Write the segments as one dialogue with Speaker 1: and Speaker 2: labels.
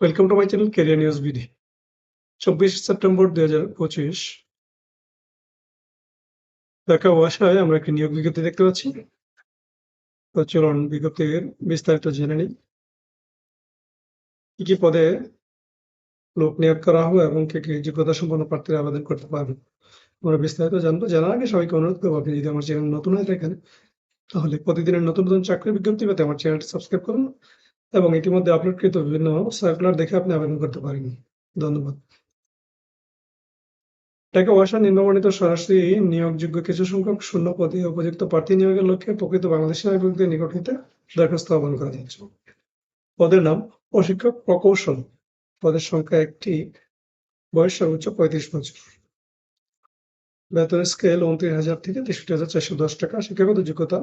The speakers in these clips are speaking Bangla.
Speaker 1: welcome to my channel career news BD চব্বিশ সেপ্টেম্বর দু হাজার পঁচিশ ঢাকা ওয়াসায় আমরা একটি নিয়োগ বিজ্ঞপ্তি দেখতে পাচ্ছি তো চলুন বিজ্ঞপ্তির বিস্তারিত জেনে নিই কি কি পদে লোক নিয়োগ করা হবে এবং কে কি যোগ্যতা সম্পন্ন প্রার্থীরা আবেদন করতে পারবে আমরা বিস্তারিত জানবো জানার আগে সবাইকে অনুরোধ করবো আপনি যদি আমার চ্যানেল নতুন হয়ে থাকেন তাহলে প্রতিদিনের নতুন নতুন চাকরির বিজ্ঞপ্তি পেতে আমার চ্যানেলটি সাবস্ক্রাইব করুন এবং ইতিমধ্যে আপলোডকৃত বিভিন্ন সার্কুলার দেখে আপনি আবেদন করতে পারেন ধন্যবাদ টাকা ওয়াসা নিম্নবর্ণিত সরাসরি নিয়োগযোগ্য কিছু সংখ্যক শূন্য পদে উপযুক্ত প্রার্থী নিয়োগের লক্ষ্যে প্রকৃত বাংলাদেশি নাগরিকদের নিকট হইতে দরখাস্ত আহ্বান করা হয়েছে পদের নাম অশিক্ষক প্রকৌশল পদের সংখ্যা একটি বয়স সর্বোচ্চ পঁয়ত্রিশ বছর বেতন স্কেল উনত্রিশ হাজার থেকে তেষট্টি হাজার চারশো দশ টাকা শিক্ষাগত যোগ্যতা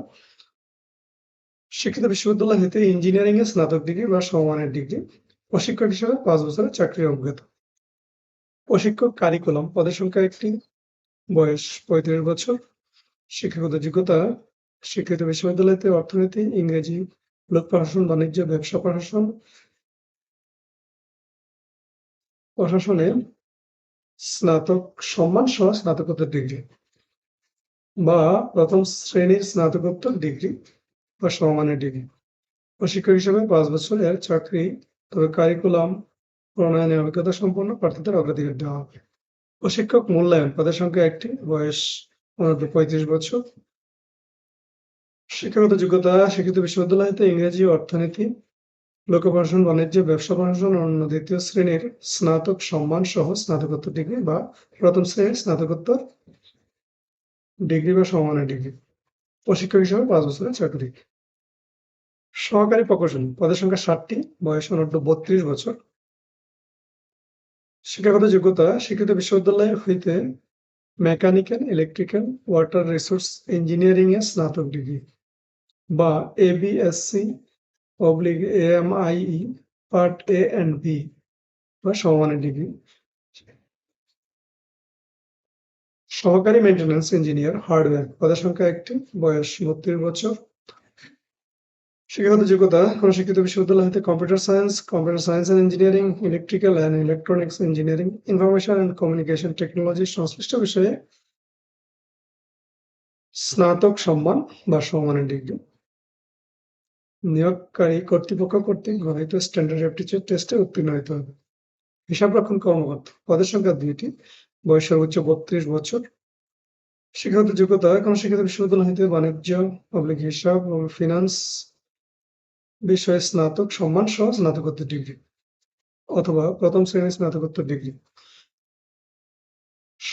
Speaker 1: শিক্ষিত বিশ্ববিদ্যালয় হতে ইঞ্জিনিয়ারিং এর স্নাতক ডিগ্রি বা সমমানের ডিগ্রি প্রশিক্ষক হিসেবে পাঁচ বছরের চাকরি অভিজ্ঞতা প্রশিক্ষক কারিকুলাম পদের সংখ্যা একটি বয়স পঁয়ত্রিশ বছর শিক্ষাগত যোগ্যতা শিক্ষিত বিশ্ববিদ্যালয়তে অর্থনীতি ইংরেজি লোক প্রশাসন বাণিজ্য ব্যবসা প্রশাসন প্রশাসনে স্নাতক সম্মান সহ স্নাতকোত্তর ডিগ্রি বা প্রথম শ্রেণীর স্নাতকোত্তর ডিগ্রি বা সমমানের ডিগ্রি প্রশিক্ষক হিসেবে পাঁচ বছরের চাকরি তবে কারিকুলাম প্রণয়নের অভিজ্ঞতা সম্পন্ন প্রার্থীদের অগ্রাধিকার দেওয়া হবে প্রশিক্ষক মূল্যায়ন পদের সংখ্যা একটি বয়স পনেরো পঁয়ত্রিশ বছর শিক্ষাগত যোগ্যতা শিক্ষিত বিশ্ববিদ্যালয়তে ইংরেজি অর্থনীতি লোক প্রশাসন বাণিজ্য ব্যবসা প্রশাসন অন্য দ্বিতীয় শ্রেণীর স্নাতক সম্মান সহ স্নাতকোত্তর ডিগ্রি বা প্রথম শ্রেণীর স্নাতকোত্তর ডিগ্রি বা সম্মানের ডিগ্রি প্রশিক্ষক হিসেবে পাঁচ বছরের চাকরি সহকারী প্রকৌশলী পদের সংখ্যা ষাটটি বয়স অনুদ্ধ বত্রিশ বছর শিক্ষাগত যোগ্যতা শিক্ষিত বিশ্ববিদ্যালয় হইতে mechanical electrical water resource engineering এর স্নাতক ডিগ্রি বা A B S C public A M I part A and B বা সমানের ডিগ্রি সহকারী মেনটেন্যান্স ইঞ্জিনিয়ার হার্ডওয়্যার পদের সংখ্যা একটি বয়স বত্রিশ বছর শিক্ষাগত যোগ্যতা অনুশিক্ষিত শিক্ষিত বিশ্ববিদ্যালয় হতে computer science computer science and engineering electrical and electronics engineering information and communication technology সংশ্লিষ্ট বিষয়ে স্নাতক সম্মান বা সম্মানের ডিগ্রি নিয়োগকারী কর্তৃপক্ষ কর্তৃক গ্রহীত স্ট্যান্ডার্ড অ্যাপটিচিউড টেস্টে উত্তীর্ণ হতে হবে হিসাবরক্ষণ কর্মকর্তা পদের সংখ্যা দুইটি বয়স সর্বোচ্চ বত্রিশ বছর শিক্ষাগত যোগ্যতা কোনো শিক্ষিত বিশ্ববিদ্যালয় হইতে বাণিজ্য পাবলিক হিসাব ফিনান্স বিষয়ে স্নাতক সম্মান সহ স্নাতকোত্তর ডিগ্রি অথবা প্রথম শ্রেণীর স্নাতকোত্তর ডিগ্রি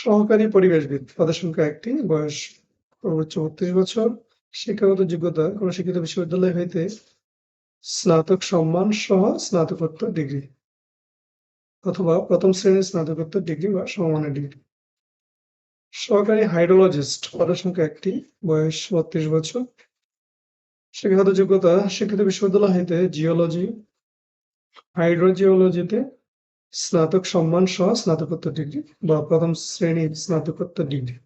Speaker 1: সহকারী পরিবেশবিদ পদের সংখ্যা একটি বয়স সর্বোচ্চ বত্রিশ বছর শিক্ষাগত যোগ্যতা কোন শিক্ষিত বিশ্ববিদ্যালয় হইতে স্নাতক সম্মান সহ স্নাতকোত্তর ডিগ্রি অথবা প্রথম শ্রেণীর স্নাতকোত্তর ডিগ্রি বা সমমানের ডিগ্রি সহকারী হাইড্রোলজিস্ট পদের সংখ্যা একটি বয়স বত্রিশ বছর শিক্ষাগত যোগ্যতা শিক্ষিত বিশ্ববিদ্যালয় হইতে জিওলজি হাইড্রোজিওলজিতে স্নাতক সম্মান সহ স্নাতকোত্তর ডিগ্রি বা প্রথম শ্রেণীর স্নাতকোত্তর ডিগ্রি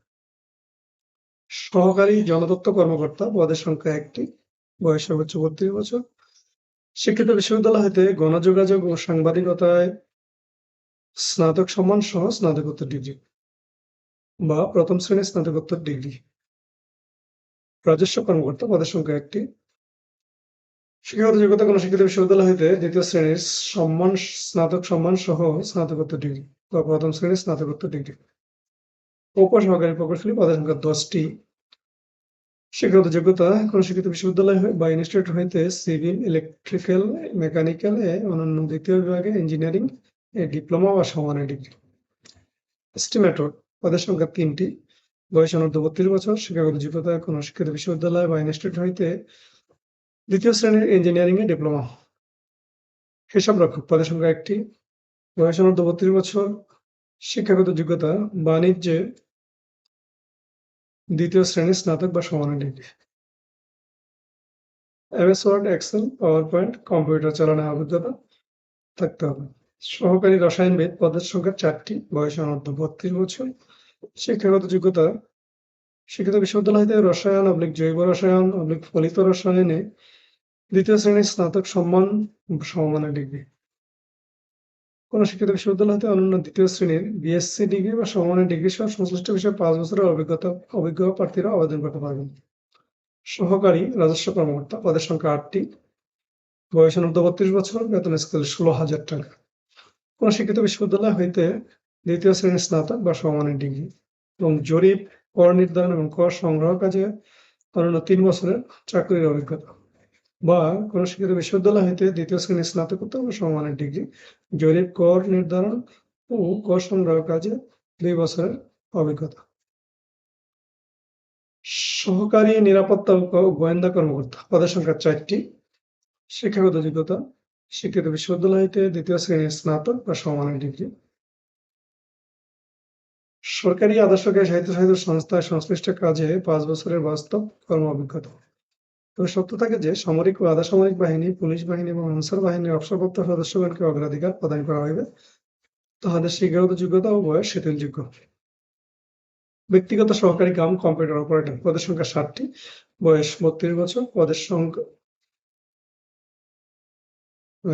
Speaker 1: সহকারী জনতত্ত্ব কর্মকর্তা পদের সংখ্যা একটি বয়স সর্বোচ্চ বত্রিশ বছর শিক্ষিত বিশ্ববিদ্যালয় হইতে গণযোগাযোগ ও সাংবাদিকতায় স্নাতক সম্মান সহ স্নাতকোত্তর ডিগ্রি বা প্রথম শ্রেণীর স্নাতকোত্তর ডিগ্রি রাজস্ব কর্মকর্তা পদের সংখ্যা একটি শিক্ষাগত যোগ্যতা কোনো শিক্ষিত বিশ্ববিদ্যালয় হইতে দ্বিতীয় শ্রেণীর সম্মান স্নাতক সম্মান সহ স্নাতকোত্তর ডিগ্রি বা প্রথম শ্রেণীর স্নাতকোত্তর ডিগ্রি উপসহকারী প্রকৌশলী পদের সংখ্যা দশটি শিক্ষাগত যোগ্যতা কোনো শিক্ষিত বিশ্ববিদ্যালয় বা ইনস্টিটিউট হইতে সিভিল ইলেকট্রিক্যাল মেকানিক্যাল এ অন্যান্য দ্বিতীয় বিভাগে ইঞ্জিনিয়ারিং ডিপ্লোমা বা সমানের ডিগ্রি এস্টিমেটর পদের সংখ্যা তিনটি বয়স অনুর্ধ বত্রিশ বছর শিক্ষাগত যোগ্যতা কোনো শিক্ষিত বিশ্ববিদ্যালয় বা ইনস্টিটিউট হইতে দ্বিতীয় শ্রেণীর ইঞ্জিনিয়ারিং এ ডিপ্লোমা হিসাব রক্ষক পদের সংখ্যা একটি বয়স অনুর্ধ বত্রিশ বছর শিক্ষাগত যোগ্যতা বাণিজ্যে দ্বিতীয় শ্রেণীর স্নাতক বা সমানের degree MS word excel power point computer চালানোর অভিজ্ঞতা থাকতে হবে সহকারী রসায়নবিদ পদের সংখ্যা চারটি বয়স অনর্ধ বত্রিশ বছর শিক্ষাগত যোগ্যতা শিক্ষিত বিশ্ববিদ্যালয় হতে রসায়ন অবলিক জৈব রসায়ন অবলিক ফলিত রসায়নে দ্বিতীয় শ্রেণীর স্নাতক সম্মান সমমানের ডিগ্রি কোন শিক্ষিত বিশ্ববিদ্যালয় হতে দ্বিতীয় শ্রেণীর বিএসসি ডিগ্রি বা সমমানের ডিগ্রি সহ সংশ্লিষ্ট বিষয়ে পাঁচ বছরের অভিজ্ঞতা অভিজ্ঞ প্রার্থীরা আবেদন করতে পারবেন সহকারী রাজস্ব কর্মকর্তা পদের সংখ্যা আটটি বয়স অনুদ্ধ বত্রিশ বছর বেতন স্কেল ষোলো হাজার টাকা কোন শিক্ষিত বিশ্ববিদ্যালয় হইতে দ্বিতীয় শ্রেণীর স্নাতক বা সমানের ডিগ্রি এবং জরিপ কর নির্ধারণ এবং কর সংগ্রহ কাজে অন্যান্য তিন বছরের চাকরির অভিজ্ঞতা বা কোন শিক্ষিত বিশ্ববিদ্যালয় হইতে দ্বিতীয় শ্রেণীর স্নাতকোত্তর বা সমানের ডিগ্রি জরিপ কর নির্ধারণ ও কর সংগ্রহ কাজে দুই বছরের অভিজ্ঞতা সহকারী নিরাপত্তা ও গোয়েন্দা কর্মকর্তা পদের সংখ্যা চারটি শিক্ষাগত যোগ্যতা স্বীকৃত বিশ্ববিদ্যালয়তে দ্বিতীয় শ্রেণীর স্নাতক বা সমমানের ডিগ্রি সরকারি আদর্শ সাহিত্য সাহিত্য সংস্থায় সংশ্লিষ্ট কাজে পাঁচ বছরের বাস্তব কর্ম অভিজ্ঞতা তবে সত্য থাকে যে সামরিক ও আধাসামরিক বাহিনী পুলিশ বাহিনী এবং আনসার বাহিনীর অবসরপ্রাপ্ত সদস্যগণকে অগ্রাধিকার প্রদান করা হইবে তাহাদের শিক্ষাগত যোগ্যতা ও বয়স শিথিলযোগ্য ব্যক্তিগত সহকারী কাম কম্পিউটার অপারেটর পদের সংখ্যা ষাটটি বয়স বত্রিশ বছর পদের সংখ্যা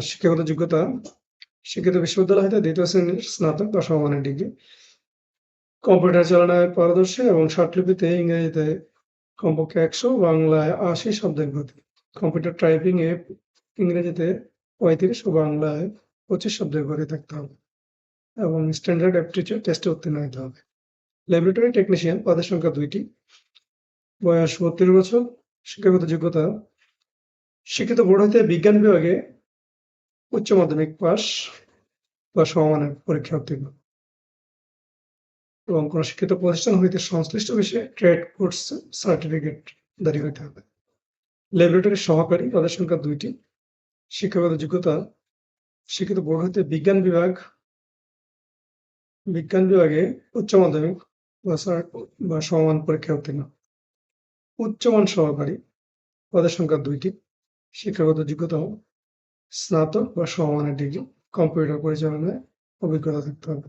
Speaker 1: শিক্ষাগত যোগ্যতা শিক্ষিত বিশ্ববিদ্যালয় হতে দ্বিতীয় শ্রেণীর স্নাতক দশম মানের ডিগ্রি কম্পিউটার চালনায় পারদর্শী এবং শর্টলিপিতে ইংরেজিতে কমপক্ষে একশো বাংলায় আশি শব্দের গতি কম্পিউটার টাইপিং এ ইংরেজিতে পঁয়ত্রিশ ও বাংলায় পঁচিশ শব্দের গতি থাকতে হবে এবং স্ট্যান্ডার্ড অ্যাপটিউড টেস্টে উত্তীর্ণ হতে হবে ল্যাবরেটরি টেকনিশিয়ান পদের সংখ্যা দুইটি বয়স বত্রিশ বছর শিক্ষাগত যোগ্যতা শিক্ষিত বোর্ড হইতে বিজ্ঞান বিভাগে উচ্চ মাধ্যমিক পাস বা সমমানের পরীক্ষা উত্তীর্ণ এবং কোনো শিক্ষিত প্রতিষ্ঠান হইতে সংশ্লিষ্ট বিষয়ে ট্রেড কোর্স সার্টিফিকেট দাঁড়ি হইতে হবে ল্যাবরেটরি সহকারী তাদের সংখ্যা দুইটি শিক্ষাগত যোগ্যতা শিক্ষিত বোর্ড হইতে বিজ্ঞান বিভাগ বিজ্ঞান বিভাগে উচ্চ মাধ্যমিক বা সমমান পরীক্ষা উত্তীর্ণ উচ্চমান সহকারী পদের সংখ্যা দুইটি শিক্ষাগত যোগ্যতা স্নাতক বা সমমানের ডিগ্রি কম্পিউটার পরিচালনায় অভিজ্ঞতা থাকতে হবে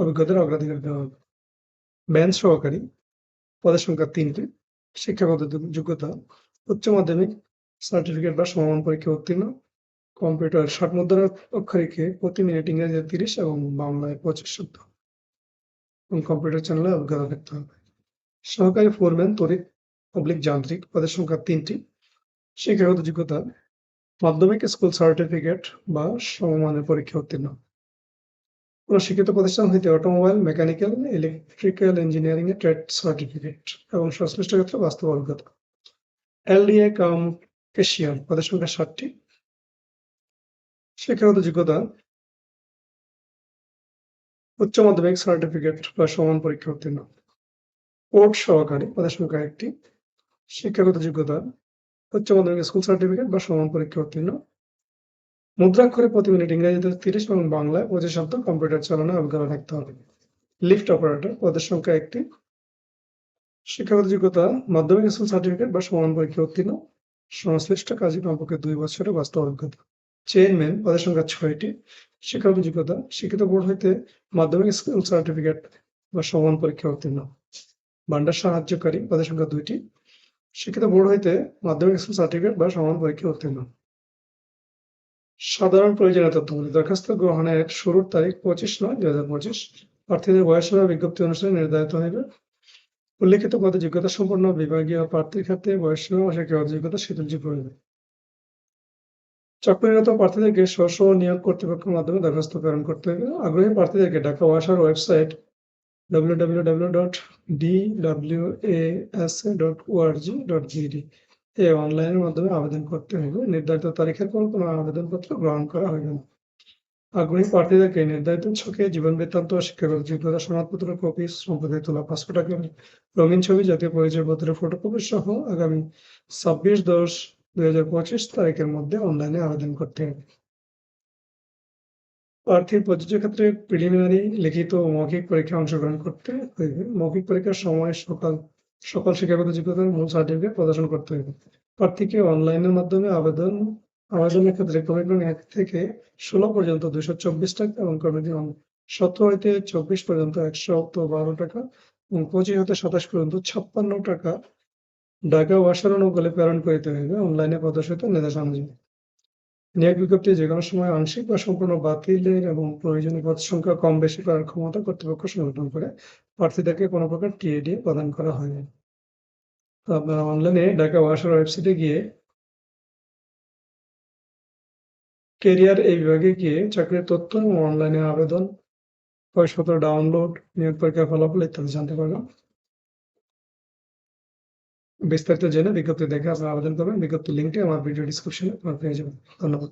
Speaker 1: অভিজ্ঞতার অগ্রাধিকার দেওয়া হবে ব্যান সহকারী পদের সংখ্যা তিনটি শিক্ষাগত যোগ্যতা উচ্চ মাধ্যমিক সার্টিফিকেট বা সমমান পরীক্ষা উত্তীর্ণ কম্পিউটার ষাট মুদ্রার অক্ষরিকে প্রতি মিনিট ইংরেজিতে তিরিশ এবং বাংলায় পঁচিশ শব্দ এবং কম্পিউটার চ্যানেলে অভিজ্ঞতা থাকতে হবে সহকারী ফোরম্যান তরিত পাবলিক যান্ত্রিক পদের সংখ্যা তিনটি শিক্ষাগত যোগ্যতা মাধ্যমিক স্কুল সার্টিফিকেট বা সমমানের পরীক্ষা উত্তীর্ণ কোনো শিক্ষিত প্রতিষ্ঠান হইতে অটোমোবাইল মেকানিক্যাল ইলেকট্রিক্যাল ইঞ্জিনিয়ারিং এ ট্রেড সার্টিফিকেট এবং সংশ্লিষ্ট ক্ষেত্রে বাস্তব অভিজ্ঞতা এলডিএ কাম কেশিয়ান পদের সংখ্যা ষাটটি শিক্ষাগত যোগ্যতা উচ্চ মাধ্যমিক সার্টিফিকেট বা সমান পরীক্ষা উত্তীর্ণ কোর্ট সহকারী পদের সংখ্যা একটি শিক্ষাগত যোগ্যতা উচ্চ মাধ্যমিক স্কুল সার্টিফিকেট বা সমান পরীক্ষা উত্তীর্ণ মুদ্রাক্ষরে প্রতি মিনিট ইংরেজিতে তিরিশ এবং বাংলায় পঁচিশ শব্দ কম্পিউটার চালানো অভিজ্ঞতা থাকতে হবে লিফট অপারেটর পদের সংখ্যা একটি শিক্ষাগত যোগ্যতা মাধ্যমিক স্কুল সার্টিফিকেট বা সমান পরীক্ষা উত্তীর্ণ সংশ্লিষ্ট কাজে কমপক্ষে দুই বছরের বাস্তব অভিজ্ঞতা চেয়ারম্যান পদের সংখ্যা ছয়টি শিক্ষাগত যোগ্যতা শিক্ষিত বোর্ড হইতে মাধ্যমিক স্কুল সার্টিফিকেট বা সমান পরীক্ষা উত্তীর্ণ ভান্ডার সাহায্যকারী পদের সংখ্যা দুইটি শিক্ষিত বোর্ড হইতে মাধ্যমিক স্কুল সার্টিফিকেট বা সমান পরীক্ষা উত্তীর্ণ সাধারণ প্রয়োজনীয় তথ্যগুলি দরখাস্ত গ্রহণের শুরুর তারিখ পঁচিশ নয় দুই হাজার পঁচিশ প্রার্থীদের বয়স সীমা বিজ্ঞপ্তি অনুসারে নির্ধারিত হইবে উল্লেখিত পদ যোগ্যতা সম্পন্ন বিভাগীয় প্রার্থীর ক্ষেত্রে বয়স ও শিক্ষাগত যোগ্যতা শীতলযোগ্য হইবে চাকরিরত প্রার্থীদেরকে স্ব নিয়োগ কর্তৃপক্ষের মাধ্যমে দরখাস্ত প্রেরণ করতে হবে আগ্রহী প্রার্থীদেরকে ঢাকা ওয়াসার ওয়েবসাইট www.dwasa.org.gd এ অনলাইনের মাধ্যমে আবেদন করতে হবে নির্ধারিত তারিখের পর কোনো আবেদনপত্র গ্রহণ করা হবে না আগ্রহী প্রার্থীদেরকে নির্ধারিত ছকে জীবন বৃত্তান্ত শিক্ষকের যোগ্যতা সনদপত্র কপি সম্পদের তোলা পাসপোর্ট আকার রঙিন ছবি জাতীয় পরিচয় পত্রের ফটোকপি সহ আগামী ছাব্বিশ দশ দুই হাজার পঁচিশ তারিখের মধ্যে অনলাইনে আবেদন করতে হবে প্রার্থীর প্রযোজ্য ক্ষেত্রে প্রিলিমিনারি লিখিত মৌখিক পরীক্ষা অংশগ্রহণ করতে হইবে মৌখিক পরীক্ষার সময় সকাল সকল শিক্ষাগত যোগ্যতার মূল সার্টিফিকেট প্রদর্শন করতে হইবে প্রার্থীকে অনলাইনের মাধ্যমে আবেদন আবেদনের ক্ষেত্রে কমিটমেন্ট এক থেকে ষোলো পর্যন্ত দুশো চব্বিশ টাকা এবং কমিটি সতেরো হইতে চব্বিশ পর্যন্ত একশো বারো টাকা এবং পঁচিশ হতে সাতাশ পর্যন্ত ছাপ্পান্ন টাকা ঢাকা ও অনুকূলে প্রেরণ করিতে হইবে অনলাইনে প্রদর্শিত নির্দেশনা অনুযায়ী নিয়োগ বিজ্ঞপ্তি যে কোনো সময় আংশিক বা সম্পূর্ণ বাতিলের এবং প্রয়োজনীয় পদ সংখ্যা কম বেশি করার ক্ষমতা কর্তৃপক্ষ সংগঠন করে প্রার্থীদেরকে কোনো প্রকার প্রদান করা হয়নি তো আপনারা অনলাইনে ঢাকা ওয়াসার ওয়েবসাইটে গিয়ে কেরিয়ার এই বিভাগে গিয়ে চাকরির তথ্য এবং অনলাইনে আবেদন বয়সপত্র ডাউনলোড নিয়োগ পরীক্ষার ফলাফল ইত্যাদি জানতে পারলাম বিস্তারিত জেনে বিজ্ঞপ্তি দেখে আপনারা আবেদন করবেন বিজ্ঞপ্তির লিঙ্কটি আমার ভিডিও ডিসক্রিপশনে পেয়ে যাবেন ধন্যবাদ